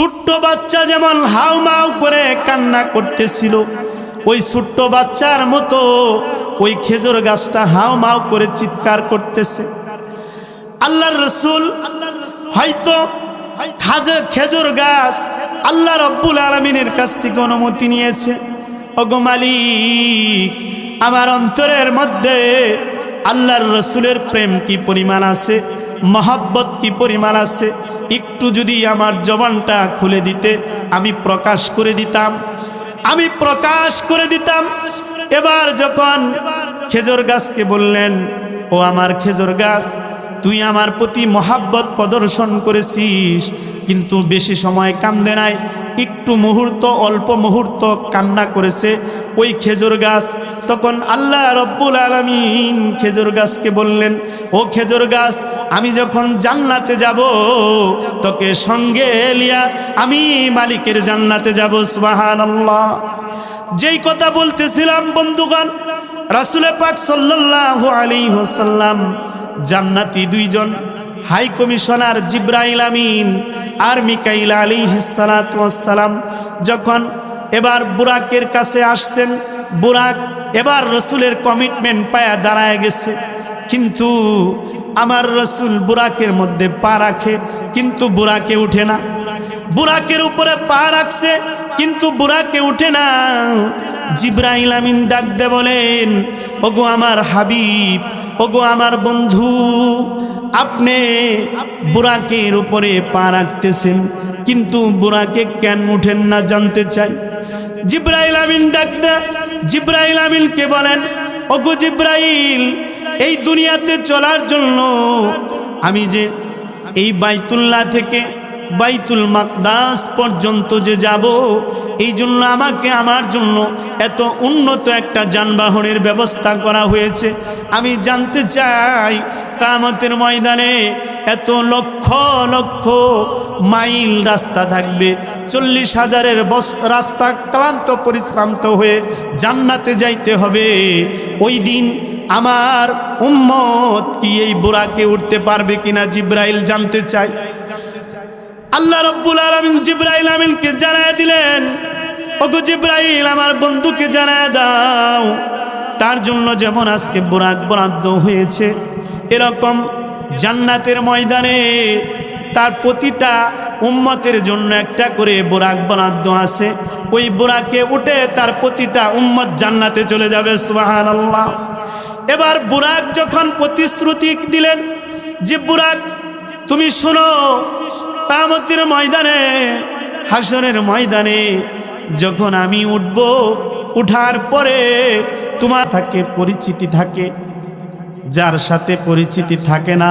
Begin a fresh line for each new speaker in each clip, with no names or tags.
ছোট্ট বাচ্চা যেমন হাউ মাউ করে কান্না করতেছিল, ওই ছোট্ট বাচ্চার মতো ওই খেজুর গাছটা হাউ মাউ করে চিৎকার করতেছে। আল্লাহর রসুল হয়তো খাজে খেজুর গাছ আল্লাহ রব্বুল আলমিনের কাছ থেকে অনুমতি নিয়েছে। ওগো মালিক, আমার অন্তরের মধ্যে আল্লাহর রসুলের প্রেম কি পরিমাণ আছে, মহাব্বত কি পরিমাণ আছে একটু যদি আমার জবানটা খুলে দিতে, আমি প্রকাশ করে দিতাম। আমি প্রকাশ করে দিতাম। এবার যখন খেজুর গাছকে বললেন, ও আমার খেজুর গাছ, তুই আমার প্রতি মহাব্বত প্রদর্শন করেছিস, কিন্তু বেশি সময় কান্দে নাই। একটু মুহূর্ত, অল্প মুহূর্ত কান্না করেছে ওই খেজুর গাছ। তখন আল্লাহ রব্বুল আলমিন খেজুর গাছকে বললেন, ও খেজুর গাছ আমি যখন জান্নাতে যাব, তোকে সঙ্গে লিয়া আমি মালিকের জান্নাতে যাব সুবাহান যেই কথা বলতেছিলাম, বন্ধুগণ, রাসুলে পাক সাল্লাল্লাহু আলাইহি ওয়াসাল্লাম জান্নাতি দুইজন, হাই কমিশনার জিব্রাইল আমিন আর মিকাইল আলাইহিস সালাতু ওয়াসসালাম যখন এবার বুরাকের কাছে আসছেন, বুরাক এবার রসুলের কমিটমেন্ট পায়া দাঁড়ায় গেছে। কিন্তু আমার রসুল বুরাকের মধ্যে পা রাখে, কিন্তু বুরাকে উঠে না। বুরাকের উপরে পা রাখছে, কিন্তু বুরাকে উঠে না। জিব্রাইল আমিন ডাক দে বলেন, ওগো আমার হাবিব, ওগো আমার বন্ধু, আপনি বুরাকের উপরে পা রাখতেছেন, কিন্তু বুরাকে কেন উঠেন না জানতে চাই। জিব্রাইল আমিন ডাক দে জিব্রাইল আমিনকে বলেন, ওগো জিব্রাইল এই দুনিয়াতে চলার জন্য আমি যে এই বাইতুল্লাহ থেকে বাইতুল মাকদাস পর্যন্ত যে যাব, এই জন্য আমাকে আমার জন্য এত উন্নত একটা যানবাহনের ব্যবস্থা করা হয়েছে। আমি জানতে চাই কামতের ময়দানে এত লক্ষ লক্ষ মাইল রাস্তা থাকবে, চল্লিশ হাজারের বস রাস্তা ক্লান্ত, পরিশ্রান্ত হয়ে জান্নাতে যাইতে হবে। ওই দিন আমার উম্মত কি এই বুড়াকে উঠতে পারবে কিনা জিব্রাইল জানতে চাই। আল্লাহ রব্বুল আলমিন জিব্রাইল আমিনকে জানায় দিলেন, ওগো জিব্রাইল, আমার বন্ধুকে জানায় দাও। তার জন্য যেমন আজকে বুরাক বরাদ্দ হয়েছে, এরকম জান্নাতের ময়দানে তার প্রতিটা উম্মতের জন্য একটা করে বোরাক বরাদ্দ আছে। ওই বোরাকে উঠে তার প্রতিটা উম্মত জান্নাতে চলে যাবে সুবাহান আল্লাহ এবার বুরাক যখন প্রতিশ্রুতি দিলেন যে, বুরাক, তুমি শুনো কামতির ময়দানে হাসনের ময়দানে যখন আমি উঠব, উঠার পরে তোমার থাকে পরিচিতি থাকে, যার সাথে পরিচিতি থাকে না,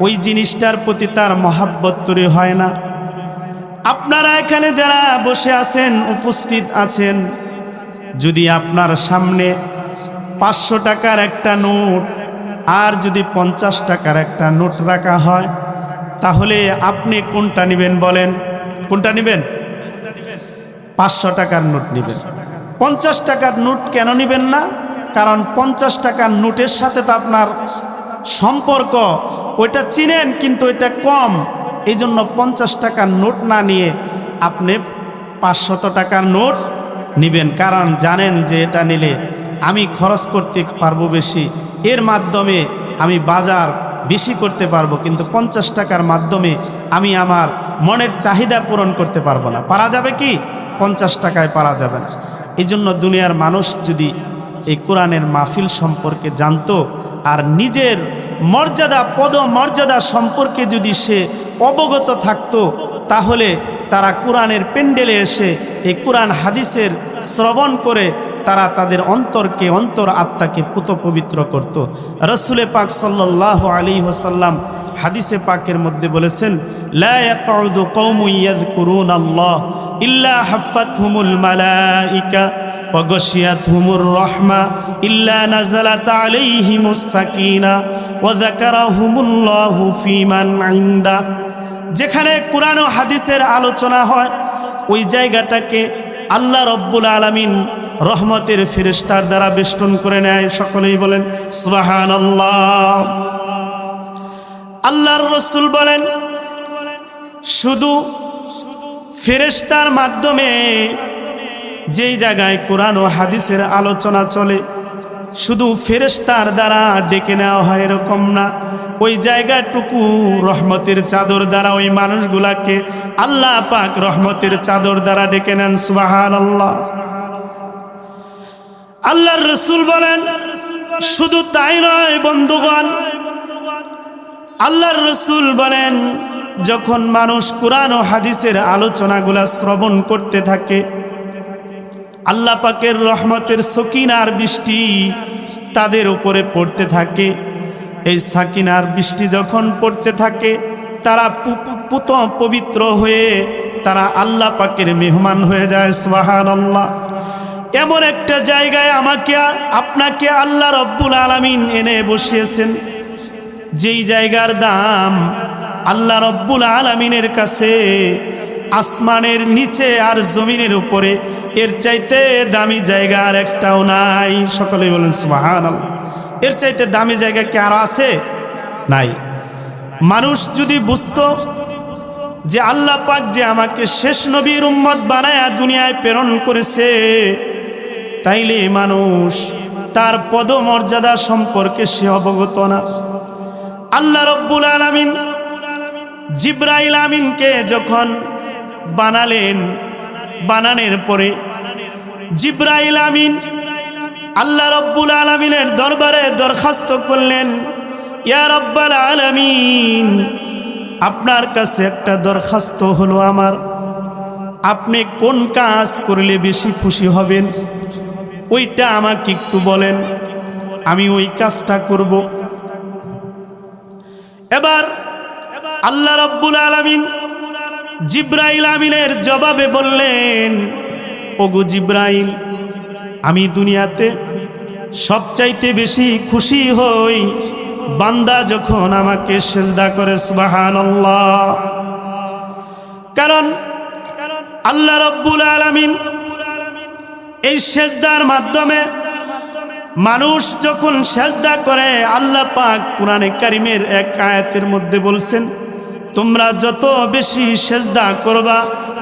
ওই জিনিসটার প্রতি তার মহাব্বত তৈরি হয় না। আপনারা এখানে যারা বসে আছেন, উপস্থিত আছেন, যদি আপনার সামনে পাঁচশো টাকার একটা নোট আর যদি পঞ্চাশ টাকার একটা নোট রাখা হয়, তাহলে আপনি কোনটা নেবেন বলেন? কোনটা নেবেন? পাঁচশো টাকার নোট নেবেন। পঞ্চাশ টাকার নোট কেন নেবেন না? কারণ পঞ্চাশ টাকার নোটের সাথে তো আপনার সম্পর্ক। ওইটা চিনেন, কিন্তু এটা কম। এই জন্য পঞ্চাশ টাকার নোট না নিয়ে আপনি পাঁচশত টাকার নোট নেবেন। কারণ জানেন যে এটা নিলে আমি খরচ করতে পারব বেশি। এর মাধ্যমে আমি বাজার বেশি করতে পারব, কিন্তু পঞ্চাশ টাকার মাধ্যমে আমি আমার মনের চাহিদা পূরণ করতে পারব না। পারা যাবে কি? পঞ্চাশ টাকায় পারা যাবে না। এই জন্য দুনিয়ার মানুষ যদি এই কোরআনের মাহফিল সম্পর্কে জানতো, আর নিজের মর্যাদা পদ মর্যাদা সম্পর্কে যদি সে অবগত থাকতো, তাহলে তারা কোরআনের পেন্ডেলে এসে এই কোরআন হাদিসের শ্রবণ করে তারা তাদের অন্তরকে অন্তর আত্মাকে পুত পবিত্র করত রসুলে পাক সাল্লাহ আলী ওসাল্লাম হাদিসে পাকের মধ্যে বলেছেন করুন আল্লাহ ইল্লা হাফাতহুমুল মালাইকা وغشيتهم الرحمة إلا نزلت عليهم السكينة وذكرهم الله في من عنده যেখানে কোরআন ও হাদিসের আলোচনা হয় ওই জায়গাটাকে আল্লাহ রব্বুল আলমিন রহমতের ফিরেস্তার দ্বারা বেষ্টন করে নেয়। সকলেই বলেন সুবাহান আল্লাহ আল্লাহর রসুল বলেন, শুধু ফেরেশতার মাধ্যমে যেই জায়গায় কোরআন ও হাদিসের আলোচনা চলে শুধু ফেরেশতার দ্বারা ডেকে নেওয়া হয় এরকম না। ওই জায়গাটুকু রহমতের চাদর দ্বারা ওই মানুষগুলাকে আল্লাহ পাক রহমতের চাদর দ্বারা ডেকে নেন সুবাহান আল্লাহ আল্লাহর রসুল বলেন, শুধু তাই নয় বন্ধুগণ, আল্লাহর রসুল বলেন, যখন মানুষ কোরআন ও হাদিসের আলোচনাগুলা শ্রবণ করতে থাকে আল্লাহ পাকের রহমতের সকিনার বৃষ্টি তাদের উপরে পড়তে থাকে। এই সাকিনার বৃষ্টি যখন পড়তে থাকে, তারা পুত পবিত্র হয়ে তারা আল্লাহ পাকের মেহমান হয়ে যায় সোহান আল্লাহ এমন একটা জায়গায় আমাকে, আপনাকে আল্লাহ রব্বুল আলমিন এনে বসিয়েছেন। যেই জায়গার দাম আল্লাহ রব্বুল আলমিনের কাছে আসমানের নিচে আর জমিনের উপরে, এর চাইতে দামি জায়গা আর একটাও নাই। সকলে বলেন সুবাহান এর চাইতে দামি জায়গা কি আরও আছে? নাই। মানুষ যদি বুঝতো যে আল্লাহ পাক যে আমাকে শেষ নবীর উম্মত বানায়া দুনিয়ায় প্রেরণ করেছে, তাইলে মানুষ তার পদমর্যাদা সম্পর্কে সে অবগত না। আল্লাহ রব্বুল আলামিন জিব্রাইল আমিনকে যখন বানালেন। বানানোর পরে জিব্রাইল আমিন আল্লাহ রব্বুল আলমিনের দরবারে দরখাস্ত করলেন, ইয়া রব্বাল আলামিন, আপনার কাছে একটা দরখাস্ত হলো আমার। আপনি কোন কাজ করলে বেশি খুশি হবেন? ওইটা আমাকে একটু বলেন, আমি ওই কাজটা করব। এবার আল্লাহ রব্বুল আলামিন জিব্রাইল আমিনের জবাবে বললেন, ওগো জিব্রাইল, আমি দুনিয়াতে সবচাইতে বেশি খুশি হই। বান্দা যখন আমাকে সেজদা করে সুবাহান কারণ আল্লাহ রব্বুল আলামিন এই সেজদার মাধ্যমে মানুষ যখন সেজদা করে, আল্লাহ পাক কোরআনে কারিমের এক আয়াতের মধ্যে বলছেন তোমরা যত বেশি সেজদা করবা,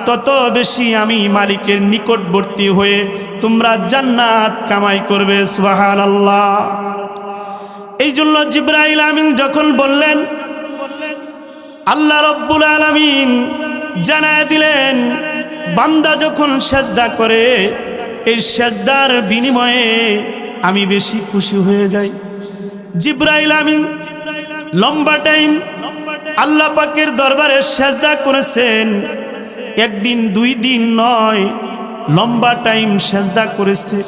তত বেশি আমি মালিকের নিকটবর্তী হয়ে তোমরা জান্নাত কামাই করবে সুবাহান আল্লাহ এই জন্য জিব্রাইল আমিন যখন বললেন, আল্লাহ রব্বুল আলামিন জানায় দিলেন, বান্দা যখন সেজদা করে, এই সেজদার বিনিময়ে আমি বেশি খুশি হয়ে যাই। জিব্রাইল আমিন লম্বা টাইম আল্লাহ পাকের দরবারে সেজদা করেছেন। একদিন, দুই দিন নয়, লম্বা টাইম সেজদা করেছে।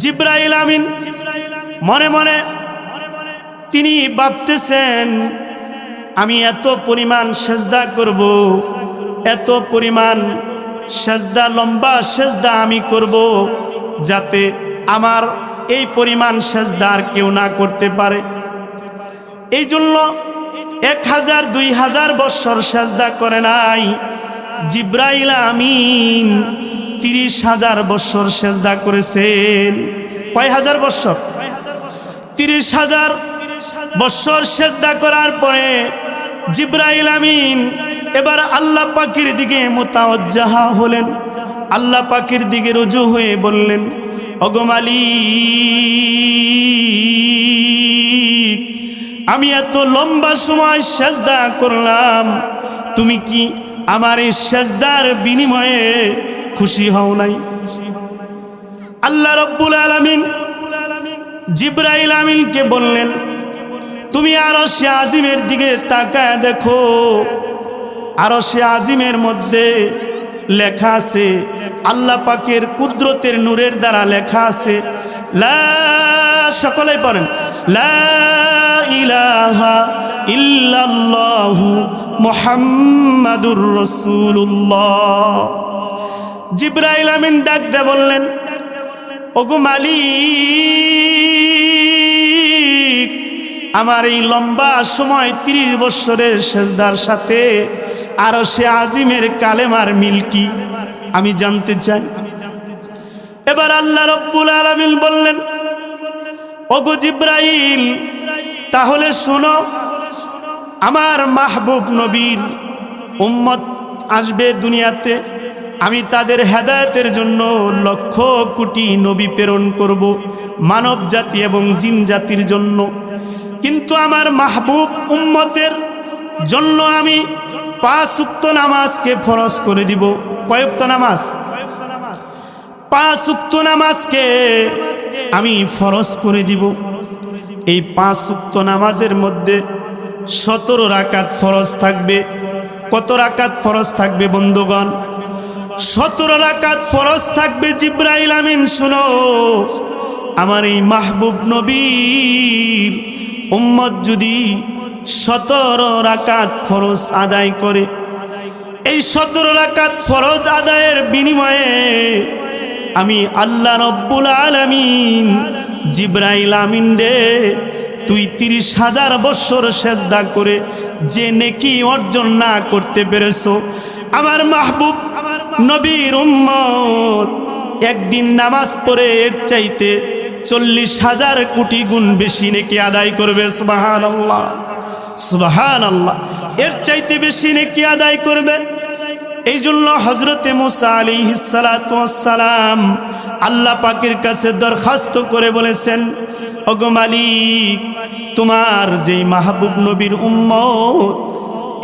জিব্রাইল আমিন মনে মনে তিনি ভাবতেছেন, আমি এত পরিমাণ সেজদা করব, এত পরিমাণ সেজদা, লম্বা সেজদা আমি করব যাতে আমার এই পরিমাণ সেজদা আর কেউ না করতে পারে। এই জন্য এক হাজার, দুই হাজার বৎসর সেজদা করে নাই। জিব্রাইল আমিন তিরিশ হাজার বৎসর সেজদা করেছেন। কয় হাজার বৎসর তিরিশ হাজার বৎসর সেজদা করার পরে জিব্রাইল আমিন এবার আল্লাহ পাখির দিকে মোতাওজ্জাহা হলেন। আল্লাহ পাখির দিকে রুজু হয়ে বললেন অগমালি আমি এত লম্বা সময় সেজদা করলাম, তুমি কি আমার এই সেজদার বিনিময়ে খুশি হও নাই? আল্লাহ রব্বুল আলমিন জিব্রাইল আমিনকে বললেন, তুমি আরও সে আজিমের দিকে তাকায় দেখো আরও সে আজিমের মধ্যে লেখা আছে, আল্লাহ পাকের কুদরতের নূরের দ্বারা লেখা আছে, লা সকলে পড়েন। লা ইলাহা ইল্লাল্লাহু মুহাম্মাদুর রাসূলুল্লাহ। জিব্রাইল আমিন ডাক দে বললেন, ওগো মালিক, আমার এই লম্বা সময় তিরিশ বৎসরের সেজদার সাথে আরও সে আজিমের কালেমার মিল কি? আমি জানতে চাই। এবার আল্লাহ রব্বুল আলমিন বললেন ওগো জিব্রাইল, তাহলে শোনো, আমার মাহবুব নবীর উম্মত আসবে দুনিয়াতে। আমি তাদের হেদায়তের জন্য লক্ষ কোটি নবী প্রেরণ করব, মানব জাতি এবং জিন জাতির জন্য। কিন্তু আমার মাহবুব উম্মতের জন্য আমি পাঁচ উক্ত নামাজকে ফরজ করে দিব। কয়েকত নামাজ? পাঁচ উক্ত নামাজকে আমি ফরজ করে দিব। এই পাঁচ উক্ত নামাজের মধ্যে সতেরো রাকাত ফরজ থাকবে। কত রাকাত ফরজ থাকবে বন্ধুগণ? সতেরো রাকাত ফরজ থাকবে জিব্রাইল আমিন, শুনো। আমার এই মাহবুব নবীর উম্মত যদি সতেরো রাকাত ফরজ আদায় করে, এই সতেরো রাকাত ফরজ আদায়ের বিনিময়ে আমি আল্লাহ রব্বুল আলমিন জিব্রাইল আমিন রে, তুই তিরিশ হাজার বৎসর সেজদা করে যে নেকি অর্জন না করতে পেরেছ। আমার মাহবুব আমার নবীর উম্মত একদিন নামাজ পড়ে এর চাইতে চল্লিশ হাজার কোটি গুণ বেশি নেকি আদায় করবে সুবাহান আল্লাহ সুবাহান আল্লাহ এর চাইতে বেশি নেকি আদায় করবে? এই জন্য হজরতে মুসা আলী সালাম আল্লাহ পাকের কাছে দরখাস্ত করে বলেছেন, ওগো মালিক, তোমার যেই মাহবুব নবীর উম্মত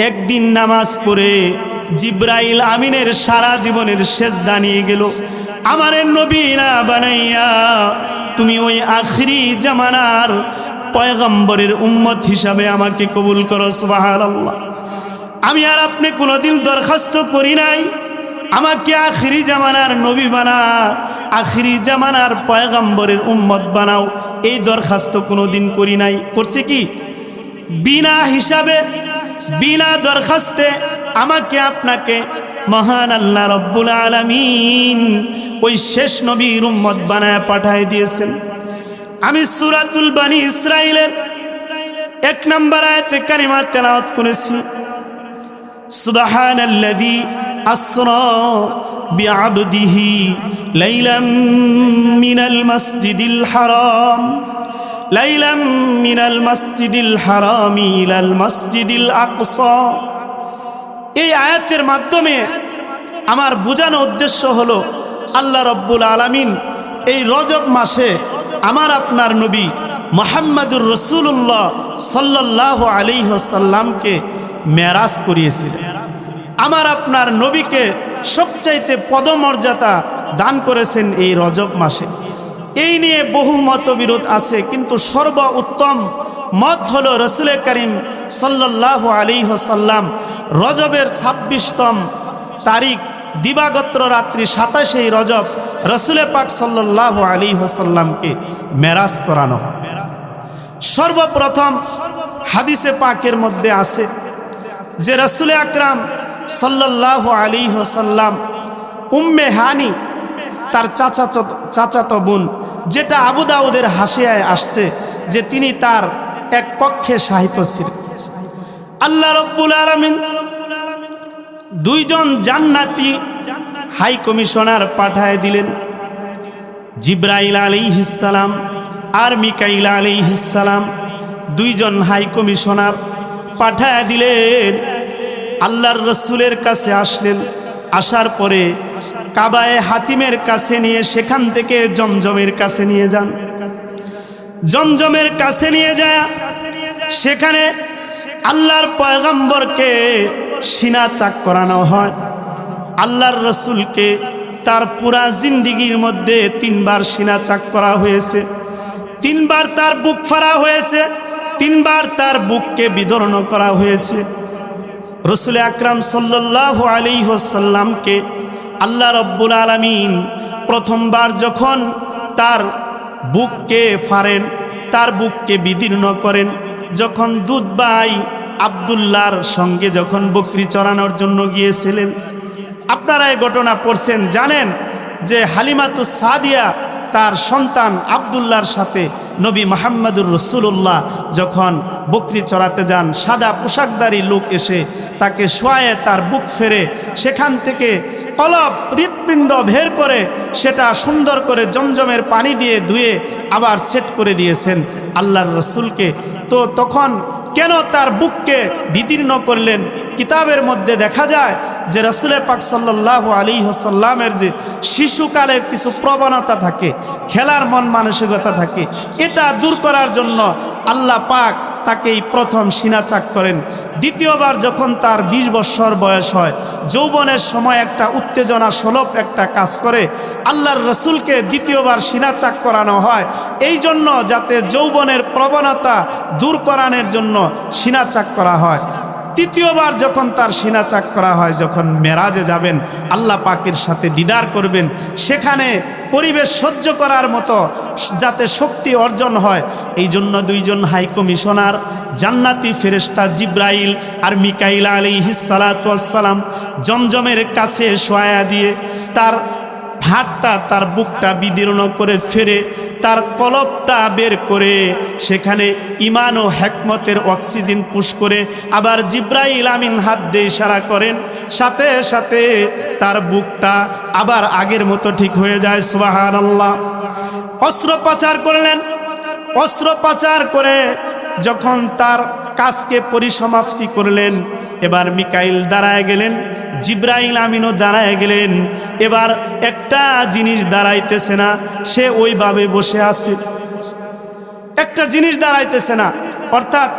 একদিন নামাজ পড়ে জিব্রাইল আমিনের সারা জীবনের শেষ দাঁড়িয়ে গেল। আমার নবী না বানাইয়া তুমি ওই আখরি জামানার পয়গম্বরের উম্মত হিসাবে আমাকে কবুল করো, সুবহানাল্লাহ। আমি আর আপনি কোনোদিন দরখাস্ত করি নাই। আমাকে আখিরি জামানার নবী বানা আখরি জামানার পয়গম্বরের উম্মত বানাও। এই দরখাস্ত কোনোদিন করি নাই। করছে কি? বিনা হিসাবে, বিনা দরখাস্তে আমাকে আপনাকে মহান আল্লাহ রব্বুল আলমিন ওই শেষ নবীর উম্মত বানায় পাঠায় দিয়েছেন। আমি সুরাতুল বানি ইসরাইলের এক নম্বর আয়তে কারিমা তেলাওয়াত করেছি। سبحان الذي أسرى بعبده ليلا من المسجد الحرام ليلا من المسجد الحرام إلى المسجد الأقصى এই আয়াতের মাধ্যমে আমার বোঝানো উদ্দেশ্য হলো আল্লাহ রব্বুল আলামিন এই রজব মাসে আমার আপনার নবী মোহাম্মদুর রসুল্লাহ সাল্লাহ আলিহাসাল্লামকে মেরাজ করিয়েছিলেন। আমার আপনার নবীকে সবচাইতে পদমর্যাদা দান করেছেন এই রজব মাসে। এই নিয়ে বহু মতবিরোধ আছে, কিন্তু সর্ব উত্তম মত হল রসুল করিম সাল্লাহ আলিহাসাল্লাম রজবের ছাব্বিশতম তারিখ, দিবাগত রাত্রি সাতাশেই রজব রসুলে পাক সাল্লাহ আলী হাসাল্লামকে মেরাজ করানো হয়। সর্বপ্রথম হাদিসে পাকের মধ্যে আছে যে রসুলে আকরাম সাল্লাহ আলী হাসাল্লাম উম্মে হানি, তার চাচাত, চাচাতো বোন, যেটা আবু দাউদের হাসিয়ায় আসছে যে তিনি তার এক কক্ষে সাহিত্য ছিলেন। আল্লাহ রব্বুল আলমিন দুইজন জান্নাতি হাই কমিশনার পাঠায় দিলেন। জিব্রাইল আলিহিসালাম আর মিকাইল আলিহিসালাম দুইজন হাই কমিশনার পাঠায় দিলেন। আল্লাহর রসুলের কাছে আসলেন। আসার পরে কাবায়ে হাতিমের কাছে নিয়ে সেখান থেকে জমজমের কাছে নিয়ে যান। জমজমের কাছে নিয়ে যায়। সেখানে আল্লাহর পয়গম্বরকে সিনা চাক করানো হয়। আল্লাহর রসুলকে তার পুরা জিন্দিগির মধ্যে তিনবার সিনা চাক করা হয়েছে। তিনবার তার বুক ফাড়া হয়েছে। তিনবার তার বুককে বিদরণ করা হয়েছে। রসুল আকরাম সাল্লাহ আলী হোসাল্লামকে আল্লাহ রব্বুল আলমিন প্রথমবার যখন তার বুককে ফাড়েন, তার বুককে বিদীর্ণ করেন, যখন দুধ বাই আবদুল্লার সঙ্গে যখন বকরি চড়ানোর জন্য গিয়েছিলেন, আপনারা এই ঘটনা পড়ছেন, জানেন যে হালিমাতু সাদিয়া তার সন্তান আবদুল্লার সাথে নবী মাহমুদুর রসুল্লাহ যখন বকরি চড়াতে যান, সাদা পোশাকদারি লোক এসে তাকে শোয়ায়, তার বুক ফেরে, সেখান থেকে অলপ হৃৎপিণ্ড ভের করে সেটা সুন্দর করে জমজমের পানি দিয়ে ধুয়ে আবার সেট করে দিয়েছেন আল্লাহর রসুলকে। তো তখন কেন তার বুককে বিদীর্ণ করলেন? কিতাবের মধ্যে দেখা যায় যে রসুল পাক সাল্লাহ আলী হাসাল্লামের যে শিশুকালের কিছু প্রবণতা থাকে, খেলার মন মানসিকতা থাকে, এটা দূর করার জন্য আল্লাহ পাক তাকেই প্রথম সিনাচাক করেন। দ্বিতীয়বার যখন তার ২০ বৎসর বয়স হয়, যৌবনের সময় একটা উত্তেজনা সলভ একটা কাজ করে। আল্লাহর রসুলকে দ্বিতীয়বার সিনাচাক করানো হয়। এই জন্য যাতে যৌবনের প্রবণতা দূর করানোর জন্য সিনাচাক করা হয়। তৃতীয়বার যখন তার সিনাচাক করা হয়, যখন মেরাজে যাবেন, আল্লাহ পাকের সাথে দিদার করবেন, সেখানে পরিবেশ সহ্য করার মতো যাতে শক্তি অর্জন হয় এই জন্য দুইজন হাই কমিশনার জান্নাতি ফেরেস্তা জিব্রাইল আর মিকাইল আলী হিসালাতাম জমজমের কাছে সোয়া দিয়ে তার হাতটা তার বুকটা বিদীর্ণ করে ফেরে, তার কলপটা বের করে, সেখানে ইমান ও হ্যাকমতের অক্সিজেন পুশ করে আবার জিব্রাইল আমিন হাত দিয়ে ইশারা করেন। সাথে সাথে তার বুকটা আবার আগের মতো ঠিক হয়ে যায় সুবাহান আল্লাহ অস্ত্র পাচার করলেন। অস্ত্র পাচার করে যখন তার কাজকে পরিসমাপ্তি করলেন, এবার মিকাইল দাঁড়ায় গেলেন। জিব্রাইল আমিনও দাঁড়ায় গেলেন। এবার একটা জিনিস দাঁড়াইতেছে না, সে ওইভাবে বসে আছে। একটা জিনিস দাঁড়াইতেছে না, অর্থাৎ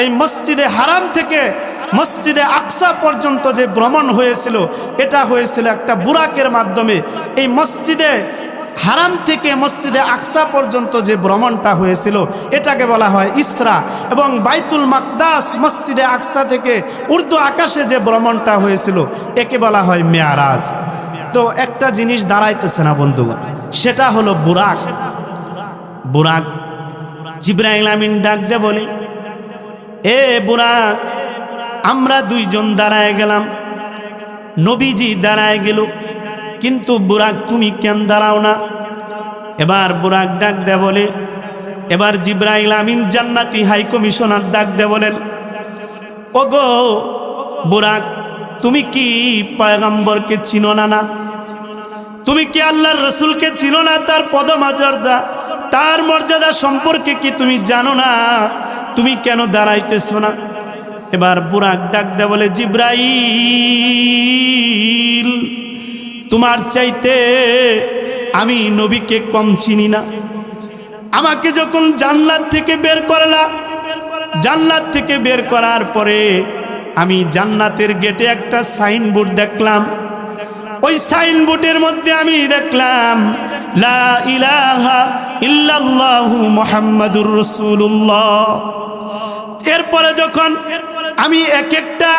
এই মসজিদে হারাম থেকে মসজিদে আকসা পর্যন্ত যে ভ্রমণ হয়েছিল, এটা হয়েছিল একটা বুরাকের মাধ্যমে। এই মসজিদে হারাম থেকে মসজিদে আকসা পর্যন্ত যে ভ্রমণটা হয়েছিল, এটাকে বলা হয় ইসরা এবং বাইতুল মাকদাস মসজিদে আকসা থেকে উর্দু আকাশে যে ভ্রমণটা হয়েছিল, একে বলা হয় মেয়ারাজ। তো একটা জিনিস দাঁড়াইতেছে না বন্ধুগণ সেটা হলো বুরাক। বুরাক জিব্রাহিল ডাক দে বলি। এ বুরাক, আমরা দুইজন দাঁড়ায় গেলাম, নবীজি দাঁড়ায় গেল কিন্তু বুরাক তুমি কেন দাঁড়াও না? এবার বুরাক ডাক দে বলে, এবার জিব্রাইল আমিন জান্নাতি হাই কমিশনার ডাক দে বলেন ও গো বুরাক, তুমি কি পয়গম্বরকে চিনো না না? তুমি কি আল্লাহর রসুলকে চিনো না? তার পদমর্যাদা, তার মর্যাদা সম্পর্কে কি তুমি জানো না? তুমি কেন দাঁড়াইতেছ না? এবার বুরাক ডাক দে বলে, জিব্রাইল তোমার চাইতে আমি নবীকে কম চিনি না। আমাকে যখন জান্নাত থেকে বের করলা জান্নাত থেকে বের করার পরে আমি জান্নাতের গেটে একটা সাইনবোর্ড দেখলাম। ওই সাইনবোর্ডের মধ্যে আমি দেখলাম, লা ইলাহা ইল্লাল্লাহু মুহাম্মাদুর রাসূলুল্লাহ। এরপরে যখন আমি এক একটা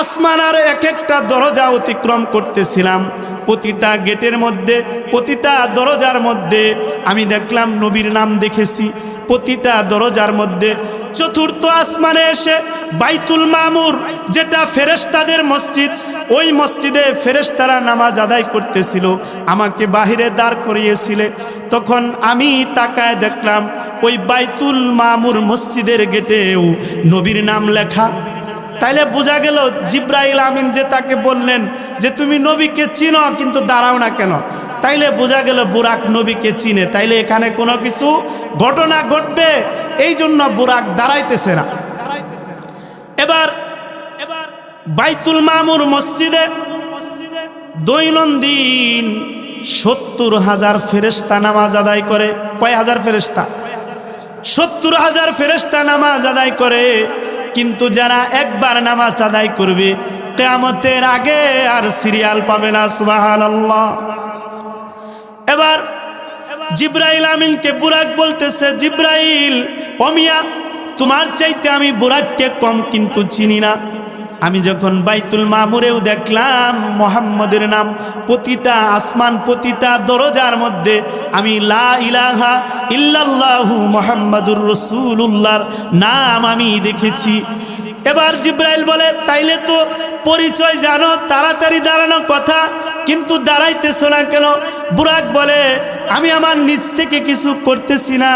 আসমান আর এক একটা দরজা অতিক্রম করতেছিলাম প্রতিটা গেটের মধ্যে, প্রতিটা দরজার মধ্যে, আমি দেখলাম নবীর নাম দেখেছি। প্রতিটা দরজার মধ্যে চতুর্থ আসমানে এসে বাইতুল মামুর, যেটা ফেরেস্তাদের মসজিদ, ওই মসজিদে ফেরেস্তারা নামাজ আদায় করতেছিল, আমাকে বাহিরে দাঁড় করিয়েছিলে। তখন আমি তাকায় দেখলাম, ওই বাইতুল মামুর মসজিদের গেটেও নবীর নাম লেখা। তাইলে বোঝা গেল জিব্রাইল আমিন যে তাকে বললেন যে তুমি নবীকে চিনো, কিন্তু দাঁড়াও না কেন? তাইলে বোঝা গেল বুরাক নবীকে চিনে। তাইলে এখানে কোনো কিছু ঘটনা ঘটবে এই জন্য বুরাক দাঁড়াইতেছে না। এবার এবার বাইতুল মামুর মসজিদে দৈনন্দিন সত্তর হাজার ফেরেস্তা নামাজ আদায় করে। কয় হাজার ফেরেস্তা সত্তর হাজার ফেরেস্তা নামাজ আদায় করে। কিন্তু যারা একবার নামাজ আদায় করবে, কেয়ামতের আগে আর সিরিয়াল পাবে না সুবাহান এবার জিব্রাইল আমিনকে বুরাক বলতেছে, জিব্রাইল অমিয়া তোমার চাইতে আমি বুরাককে কম কিন্তু চিনি না। আমি যখন বাইতুল মামুরেও দেখলাম মোহাম্মদের নাম প্রতিটা আসমান, প্রতিটা দরজার মধ্যে আমি লা ইলাহা ইল্লাল্লাহু মোহাম্মদুর রসুল্লাহর নাম আমি দেখেছি। এবার জিব্রাইল বলে, তাইলে তো পরিচয় জানো, তাড়াতাড়ি দাঁড়ানো কথা, কিন্তু দাঁড়াইতেছ না কেন? বুরাক বলে, আমি আমার নিজ থেকে কিছু করতেছি না।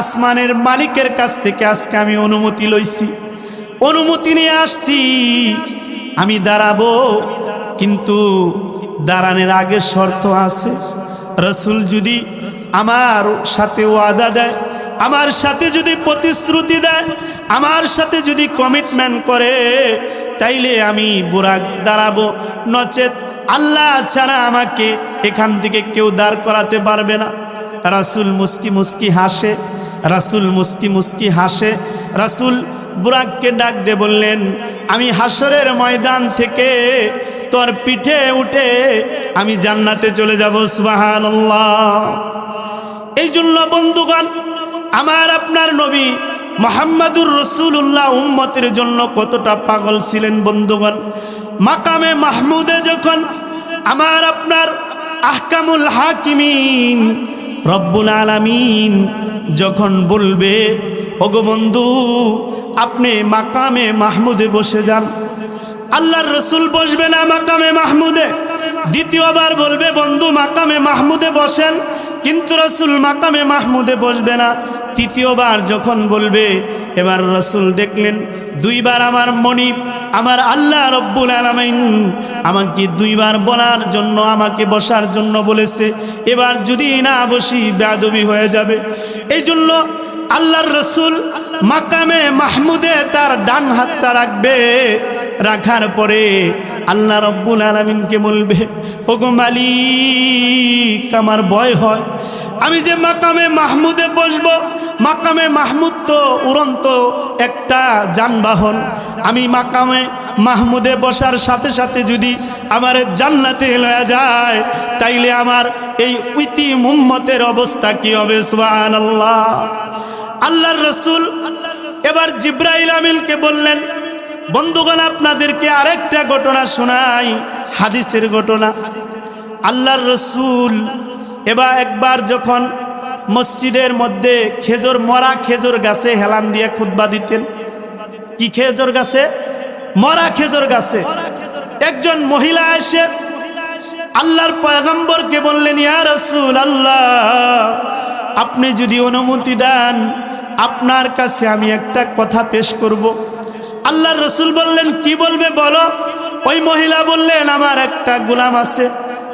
আসমানের মালিকের কাছ থেকে আজকে আমি অনুমতি লইছি। অনুমতি নিয়ে আসছি। আমি দাঁড়াবো, কিন্তু দাঁড়ানোর আগে শর্ত আছে। রসুল যদি আমার সাথে ওয়াদা দেয়, আমার সাথে যদি প্রতিশ্রুতি দেয়, আমার সাথে যদি কমিটমেন্ট করে, তাইলে আমি বুরাক দাঁড়াবো। নচেত আল্লাহ ছাড়া আমাকে এখান থেকে কেউ দাঁড় করাতে পারবে না। রাসুল মুস্কি মুস্কি হাসে, রাসুল মুস্কি মুস্কি হাসে, রাসুল বুরাককে ডাক দিয়ে বললেন, আমি হাসরের ময়দান থেকে তোর পিঠে উঠে আমি জান্নাতে চলে যাব সুবাহান এই জন্য বন্ধুগণ, আমার আপনার নবী মোহাম্মদুর রসুল্লাহ উম্মতের জন্য কতটা পাগল ছিলেন বন্ধুগণ। মাকামে মাহমুদে যখন আমার আপনার আহকামুল হাকিমিন রব্বুল আলামিন যখন বলবে, ওগো বন্ধু আপনি মাকামে মাহমুদে বসে যান। আল্লাহর রসুল বসবে না মাকামে মাহমুদে। দ্বিতীয়বার বলবে, বন্ধু, মাকামে মাহমুদে বসেন। কিন্তু রসুল মাকামে মাহমুদে বসবে না। তৃতীয়বার যখন বলবে, এবার রসুল দেখলেন, দুইবার আমার মনিব আমার আল্লাহ রব্বুল আলমিন আমাকে দুইবার বলার জন্য, আমাকে বসার জন্য বলেছে। এবার যদি না বসি বেদবি হয়ে যাবে। এই জন্য আল্লাহর রসুল মাকামে মাহমুদে তার ডান হাতটা রাখবে। রাখার পরে আল্লাহ রব্বুল আলমিনকে বলবে, ওগো মালিক, আমার ভয় হয়। আমি যে মাকামে মাহমুদে বসবো, মাকামে মাহমুদ তো উড়ন্ত একটা যানবাহন। আমি মাকামে মাহমুদে বসার সাথে সাথে যদি আমার জান্নাতে লয়া যায়, তাইলে আমার এই উইতি মুম্মতের অবস্থা কি হবে? সুবাহ আল্লাহ আল্লাহর রসুল এবার জিব্রাইল আমিলকে বললেন, বন্ধুগণ, আপনাদেরকে আরেকটা ঘটনা শোনাই, হাদিসের ঘটনা। আল্লাহর রসুল এবার একবার যখন মসজিদের মধ্যে খেজুর, মরা খেজুর গাছে হেলান দিয়ে খুদ্া দিতেন, কি খেজুর গাছে? মরা খেজুর গাছে। একজন মহিলা এসে আল্লাহর পয়গম্বরকে বললেন, ইয়া রসুল আল্লাহ আপনি যদি অনুমতি দেন আপনার কাছে আমি একটা কথা পেশ করব। আল্লাহর রসুল বললেন, কি বলবে বলো? ওই মহিলা বললেন, আমার একটা গোলাম আছে,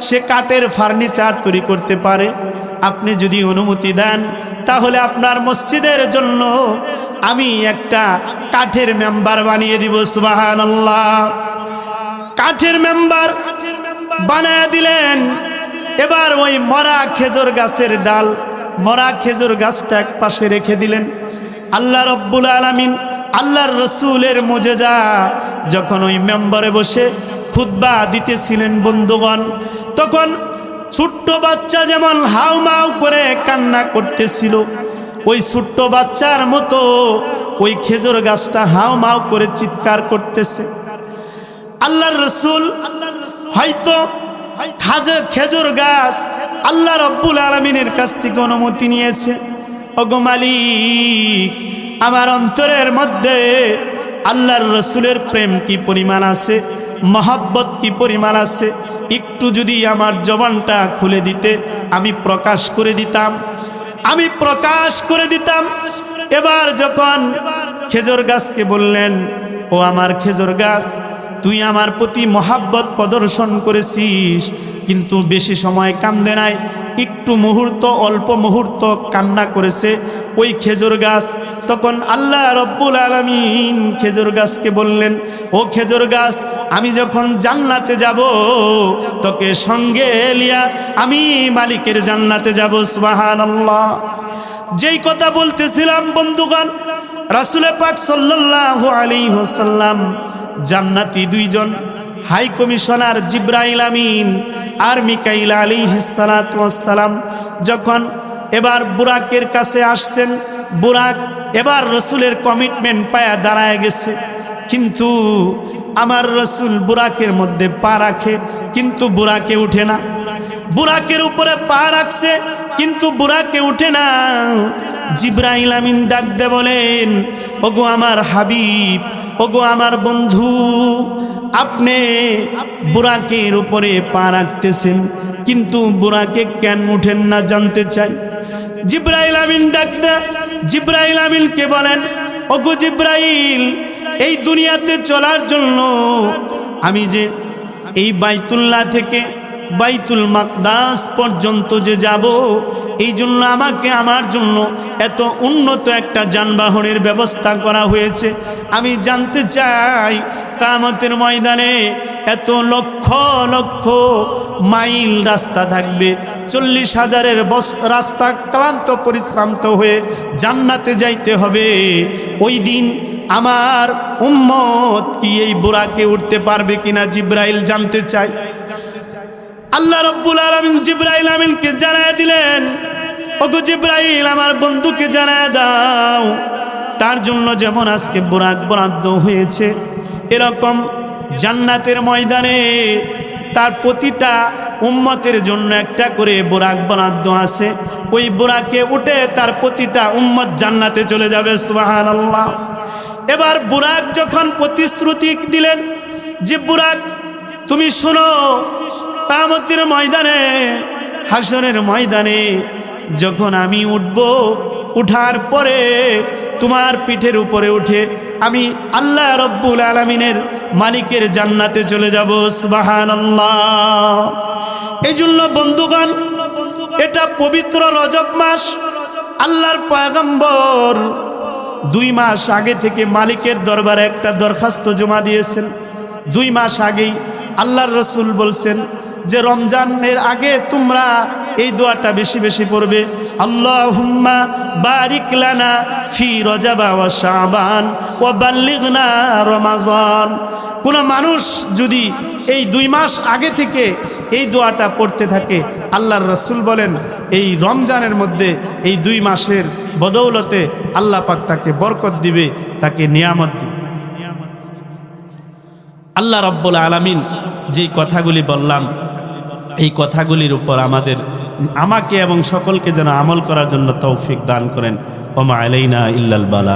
সে কাঠের ফার্নিচার তৈরি করতে পারে। আপনি যদি অনুমতি দেন, তাহলে আপনার মসজিদের জন্য আমি একটা কাঠের মেম্বার বানিয়ে দিব সুবাহান আল্লাহ কাঠের মেম্বার বানায় দিলেন। এবার ওই মরা খেজুর গাছের ডাল মরা খেজুর গাছটা এক পাশে রেখে দিলেন। আল্লাহ রব্বুল আলমিন আল্লাহর রসুলের মোজেজা যখন ওই মেম্বারে বসে খুদ্া দিতেছিলেন বন্ধুগণ, তখন ছোট্ট বাচ্চা যেমন হাউ মাউ করে কান্না করতেছিল, ওই ছোট্ট বাচ্চার মতো ওই খেজুর গাছটা হাউ মাউ করে চিৎকার করতেছে। আল্লাহর রসুল হয়তো খাজে খেজুর গাছ আল্লাহ রব্বুল আলমিনের কাছ থেকে অনুমতি নিয়েছে। ওগো মালিক, আমার অন্তরের মধ্যে আল্লাহর রসুলের প্রেম কি পরিমাণ আছে? মহাব্বত কি পরিমাণ আছে? একটু যদি আমার জবানটা খুলে দিতে, আমি প্রকাশ করে দিতাম। আমি প্রকাশ করে দিতাম। এবার যখন খেজুর গাছকে বললেন, ও আমার খেজুর গাছ, তুই আমার প্রতি মহাব্বত প্রদর্শন করেছিস কিন্তু বেশি সময় কান্দে নাই। একটু মুহূর্ত, অল্প মুহূর্ত কান্না করেছে ওই খেজুর গাছ। তখন আল্লাহ রব্বুল আলমিন খেজুর গাছকে বললেন, ও খেজুর গাছ, আমি যখন জান্নাতে যাব, তোকে সঙ্গে এলিয়া আমি মালিকের জান্নাতে যাব সুবাহান আল্লাহ যেই কথা বলতেছিলাম বন্ধুগণ রাসুলে পাক সাল্লাহ আলী হোসাল্লাম জান্নাতি দুইজন হাই কমিশনার জিব্রাইল আমিন আর মিকাইল আলী হিসালাতাম যখন এবার বুরাকের কাছে আসছেন, বুরাক এবার রসুলের কমিটমেন্ট পায়া দাঁড়ায় গেছে। কিন্তু আমার রসুল বুরাকের মধ্যে পা রাখে, কিন্তু বুরাকে উঠে না। বুরাকের উপরে পা রাখছে, কিন্তু বুরাকে উঠে না। জিব্রাইল আমিন ডাক দে বলেন, ওগো আমার হাবিব, ওগো আমার বন্ধু আপনি বুরাকের উপরে পা রাখতেছেন, কিন্তু বুরাকে কেন উঠেন না জানতে চাই। জিব্রাইল আমিন ডাকতে, জিব্রাইল আমিনকে বলেন, ওগো জিব্রাইল, এই দুনিয়াতে চলার জন্য আমি যে এই বাইতুল্লাহ থেকে বাইতুল মাকদাস পর্যন্ত যে যাব এই জন্য আমাকে, আমার জন্য এত উন্নত একটা যানবাহনের ব্যবস্থা করা হয়েছে। আমি জানতে চাই কামতের ময়দানে এত লক্ষ লক্ষ মাইল রাস্তা থাকবে। চল্লিশ হাজারের বস, রাস্তা ক্লান্ত, পরিশ্রান্ত হয়ে জান্নাতে যাইতে হবে। ওই দিন আমার উম্মত কি এই বোরাকে উঠতে পারবে কিনা জিব্রাইল জানতে চাই আল্লাহ রব্বুল আলমিন জিব্রাইল আমিনকে জানায় দিলেন, ওগো জিব্রাইল, আমার বন্ধুকে জানায় দাও। তার জন্য যেমন আজকে বোরাক বরাদ্দ হয়েছে, এরকম জান্নাতের ময়দানে তার প্রতিটা উম্মতের জন্য একটা করে বোরাক বরাদ্দ আছে। ওই বোরাকে উঠে তার প্রতিটা উম্মত জান্নাতে চলে যাবে সুবাহান আল্লাহ এবার বুরাক যখন প্রতিশ্রুতি দিলেন, যে বুরাক, তুমি শোনো কামতের ময়দানে হাসরের ময়দানে যখন আমি উঠব, উঠার পরে তোমার পিঠের উপরে উঠে আমি আল্লাহ রব্বুল আলমিনের মালিকের জান্নাতে চলে যাব। সুবাহান এই জন্য বন্ধুগণ, এটা পবিত্র রজব মাস। আল্লাহর পয়গম্বর দুই মাস আগে থেকে মালিকের দরবারে একটা দরখাস্ত জমা দিয়েছেন। দুই মাস আগেই আল্লাহর রসুল বলছেন যে রমজানের আগে তোমরা এই দোয়াটা বেশি বেশি পড়বে। আল্লাহ হুম্মা বারিক লানা ফি রজাবা ওয়া শাবান ওয়া বাল্লিগনা রমাজান। কোনো মানুষ যদি এই দুই মাস আগে থেকে এই দোয়াটা পড়তে থাকে, আল্লাহর রসুল বলেন, এই রমজানের মধ্যে এই দুই মাসের বদৌলতে আল্লাহ পাক তাকে বরকত দিবে, তাকে নিয়ামত দিবে। আল্লাহ রব্বুল আলামিন যে কথাগুলি বললাম, এই কথাগুলির উপর আমাদের, আমাকে এবং সকলকে যেন আমল করার জন্য তৌফিক দান করেন। ওমা আলাইনা ইল্লাল বালা।